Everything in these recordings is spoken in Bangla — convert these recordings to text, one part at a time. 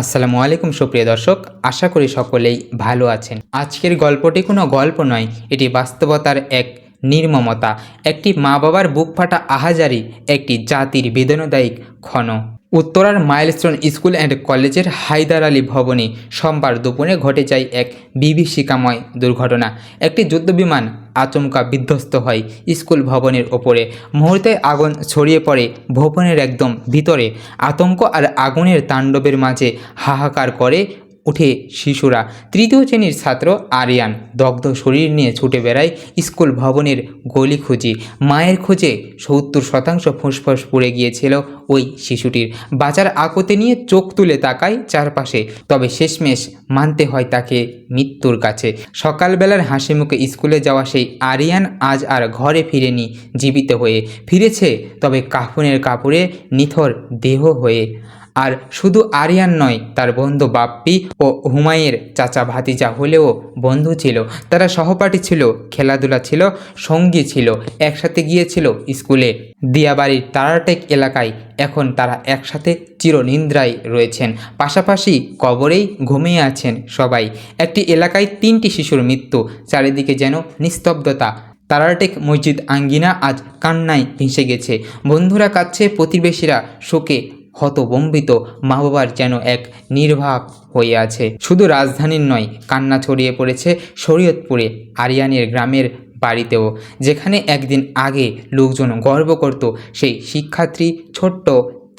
আসসালামু আলাইকুম, সুপ্রিয় দর্শক। আশা করি সকলেই ভালো আছেন। আজকের গল্পটি কোনো গল্প নয়, এটি বাস্তবতার এক নির্মমতা। একটি মা বাবার বুক ফাটা আহাজারি, একটি জাতির বেদনাদায়ক ক্ষণ। উত্তরার মাইলস্টোন স্কুল অ্যান্ড কলেজের হায়দার আলী ভবনে সোমবার দুপুরে ঘটে যায় এক বিভীষিকাময় দুর্ঘটনা। একটি যুদ্ধবিমান আচমকা বিধ্বস্ত হয় স্কুল ভবনের ওপরে। মুহূর্তে আগুন ছড়িয়ে পড়ে ভবনের একদম ভিতরে। আতঙ্ক আর আগুনের তাণ্ডবের মাঝে হাহাকার করে উঠে শিশুরা। তৃতীয় শ্রেণির ছাত্র আরিয়ান দগ্ধ শরীর নিয়ে ছুটে বেড়ায় স্কুল ভবনের গলি খুঁজি। মায়ের খোঁজে সত্তর শতাংশ ফুসফুস পড়ে গিয়েছিল ওই শিশুটির। বাঁচার আকতে নিয়ে চোখ তুলে তাকায় চারপাশে। তবে শেষমেশ মানতে হয় তাকে মৃত্যুর কাছে। সকালবেলার হাসি মুখে স্কুলে যাওয়া সেই আরিয়ান আজ আর ঘরে ফিরেনি জীবিত হয়ে। ফিরেছে তবে কাফনের কাপড়ে নিথর দেহ হয়ে। আর শুধু আরিয়ান নয়, তার বন্ধু বাপ্পি ও হুমায়ের চাচা ভাতিজা হলেও বন্ধু ছিল। তারা সহপাঠী ছিল, খেলাধুলা ছিল, সঙ্গী ছিল, একসাথে গিয়েছিল স্কুলে। দিয়াবাড়ির তারাটেক এলাকায় এখন তারা একসাথে চিরনিন্দ্রায় রয়েছেন। পাশাপাশি কবরেই ঘুমিয়ে আছেন সবাই। একটি এলাকায় তিনটি শিশুর মৃত্যু, চারিদিকে যেন নিস্তব্ধতা। তারাটেক মসজিদ আঙ্গিনা আজ কান্নায় ভেসে গেছে। বন্ধুরা কাচ্ছে প্রতিবেশীরা শোকে হতবম্বিত মা বাবার যেন এক নির্বাক হয়ে আছে শুধু রাজধানীর নয়, কান্না ছড়িয়ে পড়েছে শরীয়তপুরে, আরিয়ানের গ্রামের বাড়িতেও, যেখানে একদিন আগে লোকজন গর্ব করত সেই শিক্ষার্থী ছোট্ট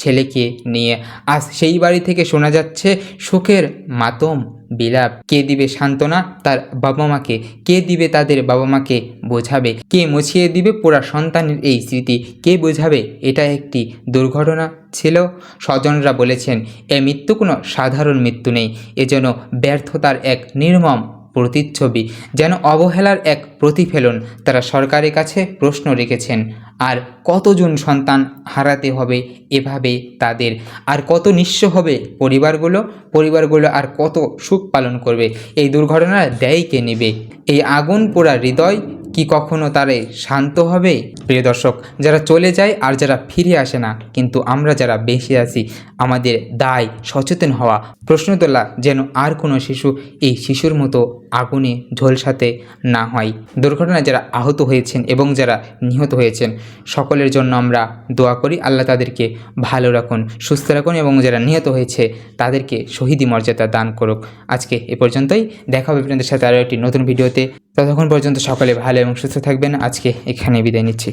ছেলেকে নিয়ে। আজ সেই বাড়ি থেকে শোনা যাচ্ছে, সুখের মাতম বিলাপ। কে দিবে সান্ত্বনা তার বাবা মাকে কে দিবে তাদের বাবা মাকে বোঝাবে? কে মুছিয়ে দিবে পোড়া সন্তানের এই স্মৃতি? কে বোঝাবে? এটা একটি দুর্ঘটনা। ছিল। স্বজনরা বলেছেন, এ মৃত্যু কোনো সাধারণ মৃত্যু নেই। এ যেন ব্যর্থতার এক নির্মম প্রতিচ্ছবি, যেন অবহেলার এক প্রতিফেলন। তারা সরকারের কাছে প্রশ্ন রেখেছেন, আর কতজন সন্তান হারাতে হবে এভাবে তাদের? আর কত নিঃস্ব হবে পরিবারগুলো? পরিবারগুলো আর কত সুখ পালন করবে? এই দুর্ঘটনার দেয়কে নেবে? এই আগুন পোড়া হৃদয় কি কখনো তারে শান্ত হবে? প্রিয় দর্শক, যারা চলে যায় আর যারা ফিরে আসে না, কিন্তু আমরা যারা বেঁচে আছি, আমাদের দায় সচেতন হওয়া। প্রশ্ন তোলা যেন আর কোনো শিশু এই শিশুর মতো আগুনে ঝলসাতে না হয়। দুর্ঘটনায় যারা আহত হয়েছেন এবং যারা নিহত হয়েছেন, সকলের জন্য আমরা দোয়া করি, আল্লাহ তাদেরকে ভালো রাখুন, সুস্থ রাখুন এবং যারা নিহত হয়েছে, তাদেরকে শহীদি মর্যাদা দান করুক। আজকে এ পর্যন্তই। দেখা হবে আপনাদের সাথে আরও একটি নতুন ভিডিওতে। ততক্ষণ পর্যন্ত সকলে ভালো সুস্থ থাকবেন। আজকে এখানে বিদায় নিচ্ছি।